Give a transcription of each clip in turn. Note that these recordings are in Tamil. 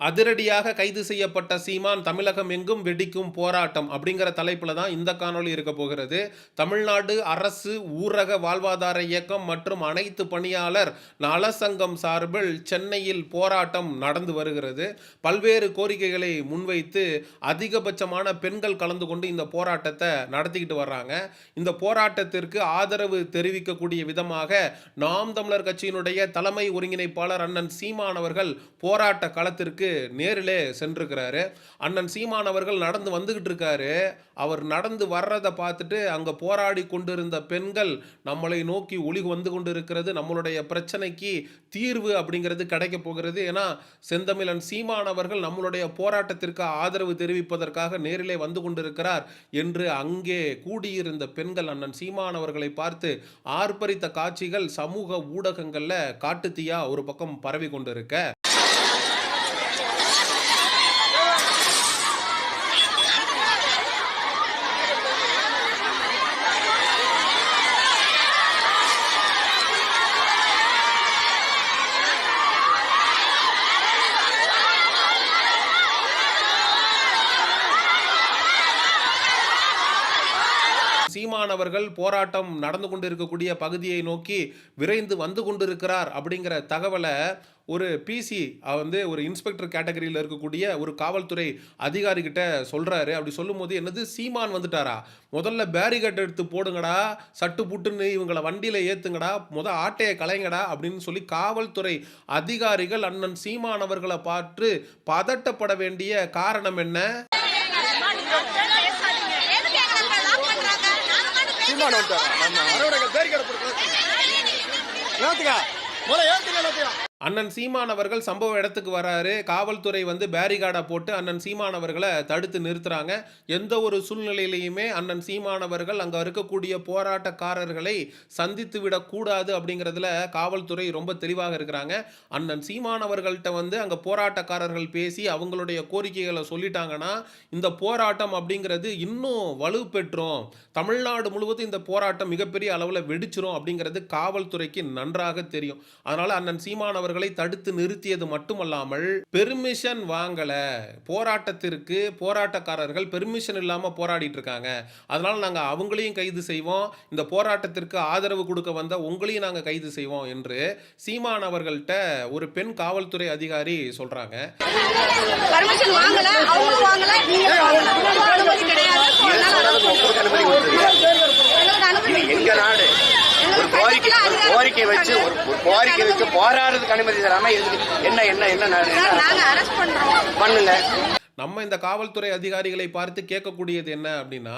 அதிரடியாக கைது செய்யப்பட்ட சீமான் தமிழகம் எங்கும் வெடிக்கும் போராட்டம் அப்படிங்கிற தலைப்பில் தான் இந்த காணொளி இருக்க போகிறது. தமிழ்நாடு அரசு ஊரக வாழ்வாதார இயக்கம் மற்றும் அனைத்து பணியாளர் நலசங்கம் சார்பில் சென்னையில் போராட்டம் நடந்து வருகிறது. பல்வேறு கோரிக்கைகளை முன்வைத்து அதிகபட்சமான பெண்கள் கலந்து கொண்டு இந்த போராட்டத்தை நடத்திக்கிட்டு வர்றாங்க. இந்த போராட்டத்திற்கு ஆதரவு தெரிவிக்கக்கூடிய விதமாக நாம் தமிழர் கட்சியினுடைய தலைமை ஒருங்கிணைப்பாளர் அண்ணன் சீமான் அவர்கள் போராட்ட களத்திற்கு நேரிலே சென்றிருக்கிறாரு. அண்ணன் சீமான் அவர்கள் நடந்து வந்துக்கிட்டு இருக்காரு. அவர் நடந்து வர்றதை பார்த்துட்டு அங்கே போராடி கொண்டிருந்த பெண்கள் நம்மளை நோக்கி ஒளி வந்து கொண்டு இருக்கிறது நம்மளுடைய பிரச்சனைக்கு தீர்வு அப்படிங்கிறது கிடைக்க போகிறது. ஏன்னா செந்தமிழன் சீமான் அவர்கள் நம்மளுடைய போராட்டத்திற்கு ஆதரவு தெரிவிப்பதற்காக நேரிலே வந்து கொண்டிருக்கிறார் என்று அங்கே கூடியிருந்த பெண்கள் அண்ணன் சீமான் அவர்களை பார்த்து ஆர்ப்பரித்த காட்சிகள் சமூக ஊடகங்களில் காட்டுத்தீயா ஒரு பக்கம் பரவி கொண்டிருக்க. சீமானவர்கள் போராட்டம் நடந்து கொண்டிருக்கக்கூடிய பகுதியை நோக்கி விரைந்து வந்து கொண்டிருக்கிறார் அப்படிங்கிற தகவலை ஒரு பிசி வந்து ஒரு இன்ஸ்பெக்டர் கேட்டகரியில் இருக்கக்கூடிய ஒரு காவல்துறை அதிகாரிகிட்ட சொல்கிறாரு அப்படி சொல்லும்போது என்னது? சீமான் வந்துட்டாரா? முதல்ல பேரிகேட் எடுத்து போடுங்கடா சட்டு புட்டுன்னு இவங்களை வண்டியில் ஏற்றுங்கடா முத ஆட்டையை கலைங்கடா அப்படின்னு சொல்லி காவல்துறை அதிகாரிகள் அண்ணன் சீமானவர்களை பார்த்து பதட்டப்பட வேண்டிய காரணம் என்ன? நாங்க மட்டும் பேசி சீமான் வந்துட்டாரா பேரிக்கடை போட்டு ஏத்துக்கா முதல்ல ஏத்துக்கா எல்லாத்தையும். அண்ணன் சீமான் அவர்கள் சம்பவ இடத்துக்கு வராரு. காவல்துறை வந்து பேரிகார்டை போட்டு அண்ணன் சீமான் அவர்களை தடுத்து நிறுத்துறாங்க. எந்த ஒரு சூழ்நிலையிலையுமே அண்ணன் சீமான் அவர்கள் அங்கே இருக்கக்கூடிய போராட்டக்காரர்களை சந்தித்து விடக்கூடாது அப்படிங்கிறதுல காவல்துறை ரொம்ப தெளிவாக இருக்கிறாங்க. அண்ணன் சீமான் அவர்கள்ட்ட வந்து அங்கே போராட்டக்காரர்கள் பேசி அவங்களுடைய கோரிக்கைகளை சொல்லிட்டாங்கன்னா இந்த போராட்டம் அப்படிங்கிறது இன்னும் வலு பெற்றோம் தமிழ்நாடு முழுவதும் இந்த போராட்டம் மிகப்பெரிய அளவில் வெடிச்சிரும் அப்படிங்கிறது காவல்துறைக்கு நன்றாக தெரியும். அதனால் அண்ணன் சீமான் அவர்கள் தடுத்து நிறுத்தியது மட்டுமல்லாமல் பெர்மிஷன் வாங்கல. போராட்டத்திற்கு போராட்டக்காரர்கள் பெர்மிஷன் இல்லாம போராடிட்டு இருக்காங்க. அதனால நாங்க அவங்களையும் கைது செய்வோம். இந்த போராட்டத்திற்கு ஆதரவு கொடுக்க வந்த உங்களையும் நாங்க கைது செய்வோம் என்று சீமான் அவர்கள்ட்ட ஒரு பெண் காவல்துறை அதிகாரி சொல்றாங்க. கிடையாது. எங்க நாடு? ஒரு கோரிக்கை ஒரு கோரிக்கை வச்சு ஒரு கோரிக்கை வச்சு போராடுறதுக்கு அனுமதி தராம என்ன என்ன என்ன பண்ணுங்க. நம்ம இந்த காவல்துறை அதிகாரிகளை பார்த்து கேட்கக்கூடியது என்ன அப்படின்னா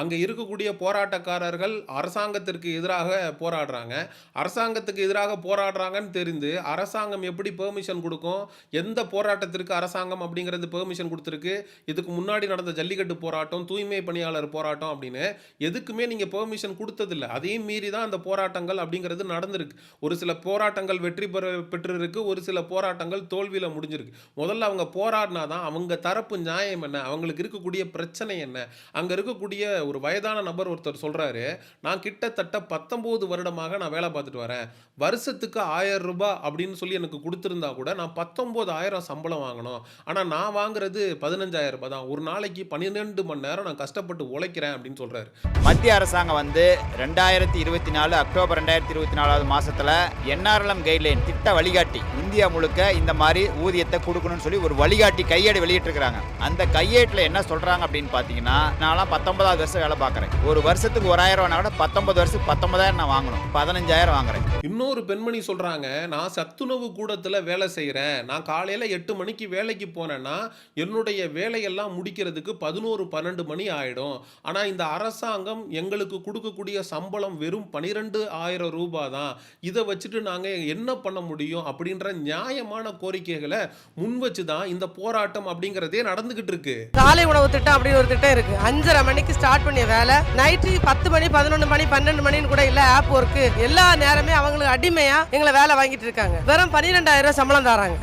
அங்கே இருக்கக்கூடிய போராட்டக்காரர்கள் அரசாங்கத்திற்கு எதிராக போராடுறாங்க. அரசாங்கத்துக்கு எதிராக போராடுறாங்கன்னு தெரிந்து அரசாங்கம் எப்படி பெர்மிஷன் கொடுக்கும்? எந்த போராட்டத்திற்கு அரசாங்கம் அப்படிங்கிறது பெர்மிஷன் கொடுத்துருக்கு? இதுக்கு முன்னாடி நடந்த ஜல்லிக்கட்டு போராட்டம் தூய்மை பணியாளர் போராட்டம் அப்படின்னு எதுக்குமே நீங்கள் பெர்மிஷன் கொடுத்ததில்ல. அதையும் மீறி தான் அந்த போராட்டங்கள் அப்படிங்கிறது நடந்திருக்கு. ஒரு சில போராட்டங்கள் வெற்றி பெற பெற்றிருக்கு ஒரு சில போராட்டங்கள் தோல்வியில் முடிஞ்சிருக்கு. முதல்ல அவங்க போராடினா தான் அவங்க தரப்பு நியாயம் என்ன? அவங்களுக்கு இருக்கக்கூடிய பிரச்சனை என்ன? அங்கே இருக்கக்கூடிய ஒரு வயதான நபர் ஒருத்தர் சொல்கிறாரு நான் கிட்டத்தட்ட பத்தொம்போது வருடமாக நான் வேலை பார்த்துட்டு வரேன். வருஷத்துக்கு ஆயிரம் ரூபாய் அப்படின்னு சொல்லி எனக்கு கொடுத்துருந்தா கூட நான் பத்தொம்போது ஆயிரம் சம்பளம் வாங்கணும். ஆனால் நான் வாங்குறது பதினஞ்சாயிரம் ரூபாய் தான். ஒரு நாளைக்கு பன்னிரெண்டு மணி நேரம் நான் கஷ்டப்பட்டு உழைக்கிறேன் அப்படின்னு சொல்கிறாரு மத்திய அரசாங்கம் வந்து ரெண்டாயிரத்தி இருபத்தி நாலு அக்டோபர் ரெண்டாயிரத்தி இருபத்தி நாலாவது மாதத்தில் என்ஆர்எல்எம் கைட்லைன் திட்ட வழிகாட்டி இந்தியா முழுக்க இந்த மாதிரி ஊதியத்தை கொடுக்கணும்னு சொல்லி ஒரு வழிகாட்டி கையேடு வெளியிட்டிருக்கிறாங்க. அந்த கையேட்டில் என்ன சொல்கிறாங்க அப்படின்னு பார்த்தீங்கன்னா நான்லாம் பத்தொன்பதாவது வருஷம் வேலை பார்க்குறேன். ஒரு வருஷத்துக்கு ஒரு ஆயிரம் கூட பத்தொன்பது வருஷத்துக்கு பத்தொன்பதாயிரம் நான் வாங்கணும். பதினஞ்சாயிரம் வாங்குறேன். இன்னொரு பெண்மணி சொல்கிறாங்க நான் சத்துணவு கூடத்தில் வேலை செய்கிறேன் நான் காலையில் எட்டு மணிக்கு வேலைக்கு போனேன்னா என்னுடைய வேலையெல்லாம் முடிக்கிறதுக்கு பதினோரு பன்னெண்டு மணி ஆகிடும் ஆனால் இந்த அரசாங்கம் எங்களுக்கு கொடுக்கக்கூடிய சம்பளம் வெறும் பனிரெண்டு ஆயிரம் ரூபாய் தான். இதை வச்சுட்டு நாங்கள் என்ன பண்ண முடியும்? அப்படின்ற நியாயமான கோரிக்கைகளை முன் வச்சு தான் இந்த போராட்டம் அப்படிங்கிறதே நடந்துகிட்டு இருக்கு. காலை உணவு திட்டம் அப்படின்னு ஒரு திட்டம் இருக்கு. அஞ்சரை மணிக்கு ஸ்டார்ட் பண்ணிய வேலை. நைட்டு பத்து மணி பதினொன்று மணி பன்னெண்டு மணின்னு கூட இல்ல ஆப் ஒர்க்கு எல்லா நேரமே அவங்களுக்கு அடிமையா எங்களை வேலை வாங்கிட்டு இருக்காங்க. வெறும் பன்னிரெண்டாயிரம் ரூபாய் சம்பளம் தராங்க.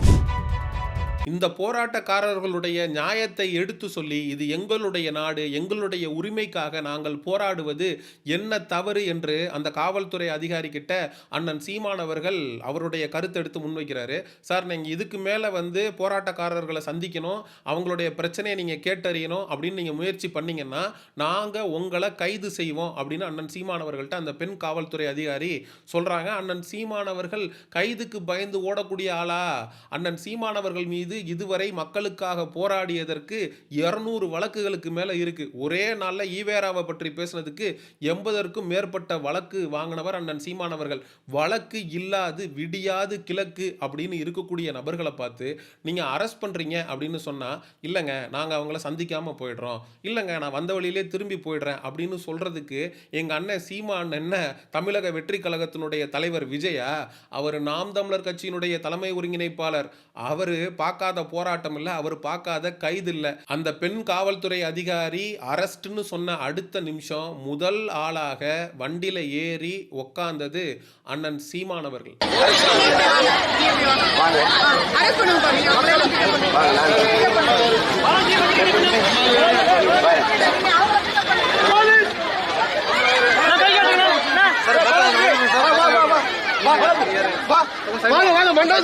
இந்த போராட்டக்காரர்களுடைய நியாயத்தை எடுத்து சொல்லி இது எங்களுடைய நாடு எங்களுடைய உரிமைக்காக நாங்கள் போராடுவது என்ன தவறு என்று அந்த காவல்துறை அதிகாரி கிட்ட அண்ணன் சீமான் அவர்கள் அவருடைய கருத்தை எடுத்து முன்வைக்கிறாரு. சார் நீங்கள் இதுக்கு மேலே வந்து போராட்டக்காரர்களை சந்திக்கணும் அவங்களுடைய பிரச்சனையை நீங்கள் கேட்டறியணும் அப்படின்னு நீங்கள் முயற்சி பண்ணீங்கன்னா நாங்கள் உங்களை கைது செய்வோம் அப்படின்னு அண்ணன் சீமான் அவர்கள்ட்ட அந்த பெண் காவல்துறை அதிகாரி சொல்கிறாங்க அண்ணன் சீமான் அவர்கள் கைதுக்கு பயந்து ஓடக்கூடிய ஆளா? அண்ணன் சீமான் அவர்கள் மீது இதுவரை மக்களுக்காக போராடியதற்கு இருநூறு வழக்குகளுக்கு மேலே இருக்கு. ஒரே நாளில் ஈவேராவை பற்றி பேசுனதுக்கு எண்பதற்கும் மேற்பட்ட வழக்கு வாங்கினவர் அண்ணன் சீமானவர்கள் வழக்கு இல்லாது விடியாது கிழக்கு அப்படின்னு இருக்கக்கூடிய நபர்களை பார்த்து நீங்கள் அரெஸ்ட் பண்ணுறீங்க அப்படின்னு சொன்னால் இல்லைங்க நாங்கள் அவங்கள சந்திக்காமல் போயிடுறோம். இல்லைங்க நான் வந்த வழியிலே திரும்பி போயிடுறேன் அப்படின்னு சொல்கிறதுக்கு எங்கள் அண்ணன் சீமான் என்ன தமிழக வெற்றி கழகத்தினுடைய தலைவர் விஜயா அவர் நாம் தமிழர் கட்சியினுடைய தலைமை ஒருங்கிணைப்பாளர். அவர் பார்க்க பார்க்காத போராட்டம் இல்லை அவர் பார்க்காத கைது இல்லை. அந்த பெண் காவல்துறை அதிகாரி அரஸ்ட்னு சொன்ன அடுத்த நிமிஷம் முதல் ஆளாக வண்டியில ஏறி உக்காந்தது அண்ணன் சீமானவர்கள் அரெஸ்ட் பண்ணுங்க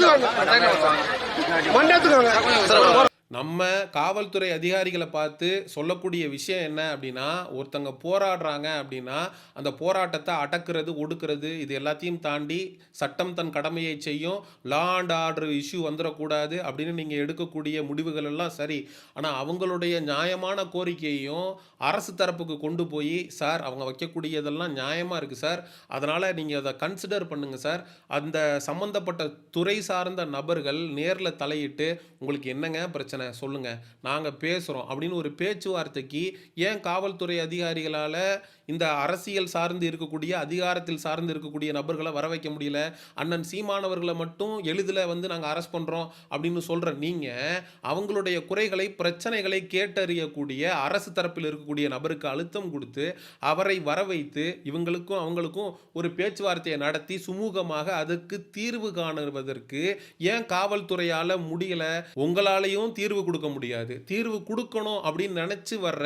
பாருங்க நம்ம காவல்துறை அதிகாரிகளை பார்த்து சொல்லக்கூடிய விஷயம் என்ன அப்படின்னா ஒருத்தங்க போராடுறாங்க அப்படின்னா அந்த போராட்டத்தை அடக்குறது ஒடுக்கிறது இது எல்லாத்தையும் தாண்டி சட்டம் தன் கடமையை செய்யும் லா அண்ட் ஆர்டர் இஷ்யூ வந்துடக்கூடாது அப்படின்னு நீங்கள் எடுக்கக்கூடிய முடிவுகள் எல்லாம் சரி. ஆனால் அவங்களுடைய நியாயமான கோரிக்கையையும் அரசு தரப்புக்கு கொண்டு போய் சார் அவங்க வைக்கக்கூடியதெல்லாம் நியாயமாக இருக்குது சார். அதனால் நீங்கள் அதை கன்சிடர் பண்ணுங்கள் சார். அந்த சம்மந்தப்பட்ட துறை சார்ந்த நபர்கள் நேரில் தலையிட்டு உங்களுக்கு என்னங்க பிரச்சனை? சொல்லுங்கள் நாங்கள் பேசுகிறோம் அப்படின்னு ஒரு பேச்சுவார்த்தைக்கு ஏன் காவல்துறை அதிகாரிகளால் இந்த அரசியல் சார்ந்து இருக்கக்கூடிய அதிகாரத்தில் சார்ந்து இருக்கக்கூடிய நபர்களை வர வைக்க முடியல? அண்ணன் சீமானவர்களை மட்டும் எளிதில் வந்து நாங்கள் அரெஸ்ட் பண்ணுறோம் அப்படின்னு சொல்கிற நீங்கள் அவங்களுடைய குறைகளை பிரச்சனைகளை கேட்டறியக்கூடிய அரசு தரப்பில் இருக்கக்கூடிய நபருக்கு அழுத்தம் கொடுத்து அவரை வர வைத்து இவங்களுக்கும் அவங்களுக்கும் ஒரு பேச்சுவார்த்தையை நடத்தி சுமூகமாக அதுக்கு தீர்வு காணுவதற்கு ஏன் காவல்துறையால் முடியல? உங்களாலையும் தீர்வு தீர்வு கொடுக்க முடியாது. தீர்வு கொடுக்கணும் அப்படின்னு நினச்சி வர்ற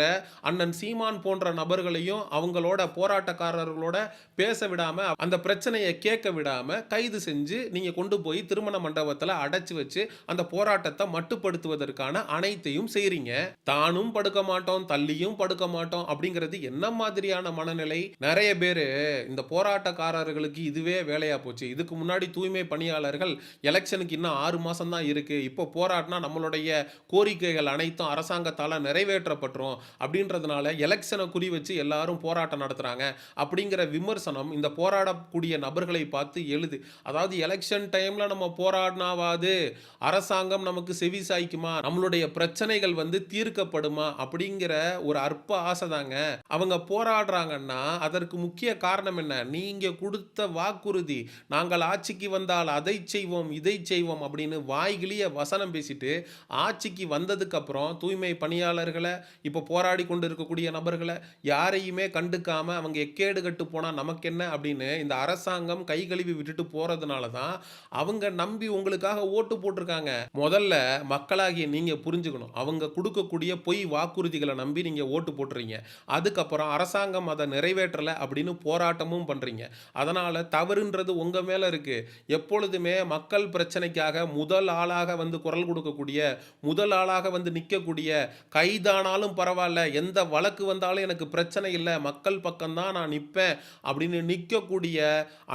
அண்ணன் சீமான் போன்ற நபர்களையும் அவங்களோட போராட்டக்காரர்களோட பேச விடாமல் அந்த பிரச்சனையை கேட்க விடாம கைது செஞ்சு நீங்கள் கொண்டு போய் திருமண மண்டபத்தில் அடைச்சி வச்சு அந்த போராட்டத்தை மட்டுப்படுத்துவதற்கான அனைத்தையும் செய்கிறீங்க தானும் படுக்க மாட்டோம் தள்ளியும் படுக்க மாட்டோம் அப்படிங்கிறது என்ன மாதிரியான மனநிலை? நிறைய பேர் இந்த போராட்டக்காரர்களுக்கு இதுவே வேலையாக போச்சு. இதுக்கு முன்னாடி தூய்மை பணியாளர்கள் எலெக்ஷனுக்கு இன்னும் ஆறு மாதம் தான் இருக்கு. இப்போ போராட்டினா நம்மளுடைய கோரிக்கைகள் அனைத்தும் அரசாங்கத்தால் நிறைவேற்றப்பட்டுரும். அப்படின்றதுனால எலெக்ஷனை குறி வச்சு எல்லாரும் போராட்டம் நடத்துறாங்க. அப்படிங்கிற விமர்சனம் இந்த போராடக்கூடிய நபர்களை பார்த்து எழுது. அதாவது எலெக்ஷன் டைம்ல நம்ம போராடினாவாது? அரசாங்கம் நமக்கு செவி சாய்க்குமா? நம்மளுடைய பிரச்சனைகள் வந்து தீர்க்கப்படுமா? அப்படிங்கிற ஒரு அற்ப ஆசை தாங்க அவங்க போராடுறாங்கன்னா அதற்கு முக்கிய காரணம் என்ன? நீங்க கொடுத்த வாக்குறுதி நாங்கள் ஆட்சிக்கு வந்தால் அதை செய்வோம் இதை செய்வோம் அப்படின்னு வாய்கிளிய வசனம் பேசிட்டு ஆட்சி ஆட்சிக்கு வந்ததுக்கப்புறம் தூய்மை பணியாளர்களை இப்போ போராடி கொண்டு இருக்கக்கூடிய நபர்களை யாரையுமே கண்டுக்காமல் அவங்க எக்கேடு கட்டு போனால் நமக்கு என்ன அப்படின்னு இந்த அரசாங்கம் கை கழுவி விட்டுட்டு போகிறதுனால தான் அவங்க நம்பி உங்களுக்காக ஓட்டு போட்டிருக்காங்க. முதல்ல மக்களாகிய நீங்கள் புரிஞ்சுக்கணும். அவங்க கொடுக்கக்கூடிய பொய் வாக்குறுதிகளை நம்பி நீங்கள் ஓட்டு போட்டுறீங்க. அதுக்கப்புறம் அரசாங்கம் அதை நிறைவேற்றலை அப்படின்னு போராட்டமும் பண்ணுறீங்க அதனால் தவறுன்றது உங்கள் மேலே இருக்குது எப்பொழுதுமே மக்கள் பிரச்சனைக்காக முதல் ஆளாக வந்து குரல் கொடுக்கக்கூடிய முதல் ஆளாக வந்து நிற்கக்கூடிய கைதானாலும் பரவாயில்ல எந்த வழக்கு வந்தாலும் எனக்கு பிரச்சனை இல்லை மக்கள் பக்கம்தான் நான் நிற்பேன் அப்படின்னு நிற்கக்கூடிய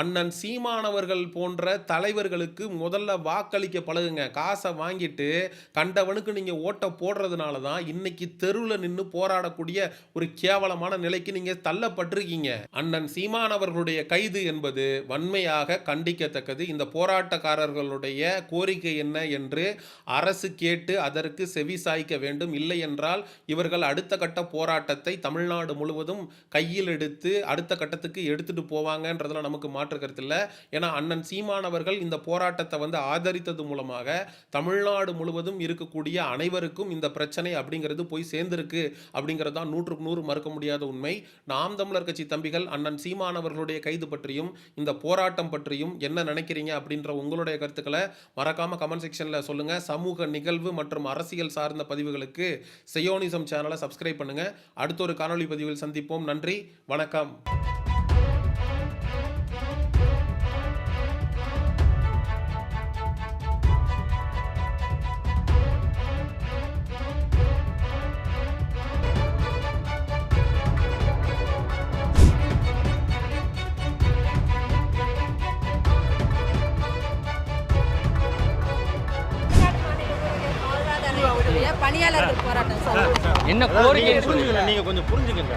அண்ணன் சீமானவர்கள் போன்ற தலைவர்களுக்கு முதல்ல வாக்களிக்க பழகுங்க. காசை வாங்கிட்டு கண்டவனுக்கு நீங்கள் ஓட்டை போடுறதுனால தான் இன்னைக்கு தெருவில் நின்று போராடக்கூடிய ஒரு கேவலமான நிலைக்கு நீங்கள் தள்ளப்பட்டிருக்கீங்க. அண்ணன் சீமானவர்களுடைய கைது என்பது வன்மையாக கண்டிக்கத்தக்கது. இந்த போராட்டக்காரர்களுடைய கோரிக்கை என்ன என்று அரசு கேட்டு அதற்கு செவி சாய்க்க வேண்டும். இல்லை என்றால் இவர்கள் அடுத்த கட்ட போராட்டத்தை தமிழ்நாடு முழுவதும் கையில் எடுத்து அடுத்த கட்டத்துக்கு எடுத்துட்டு போவாங்கன்றதுல நமக்கு மாற்று கருத்து இல்லை. ஏன்னா அண்ணன் சீமானவர்கள் இந்த போராட்டத்தை வந்து ஆதரித்தது மூலமாக தமிழ்நாடு முழுவதும் இருக்கக்கூடிய அனைவருக்கும் இந்த பிரச்சனை அப்படிங்கிறது போய் சேர்ந்திருக்கு. அப்படிங்கிறது தான் நூற்றுக்கு நூறு மறுக்க முடியாத உண்மை. நாம் தமிழர் கட்சி தம்பிகள் அண்ணன் சீமானவர்களுடைய கைது பற்றியும் இந்த போராட்டம் பற்றியும் என்ன நினைக்கிறீங்க அப்படின்ற உங்களுடைய கருத்துக்களை மறக்காம கமெண்ட் செக்ஷன்ல சொல்லுங்க. சமூக நிகழ்வு மற்றும் அரசியல் சார்ந்த பதிவுகளுக்கு செயோனிசம் சேனலை சப்ஸ்கிரைப் பண்ணுங்க. அடுத்த ஒரு காணொளி பதிவில் சந்திப்போம். நன்றி. வணக்கம். பணியாளர்கள் போராட்டம் என்ன கோரிக்கை புரிஞ்சுக்கல நீங்க கொஞ்சம் புரிஞ்சுக்கங்க.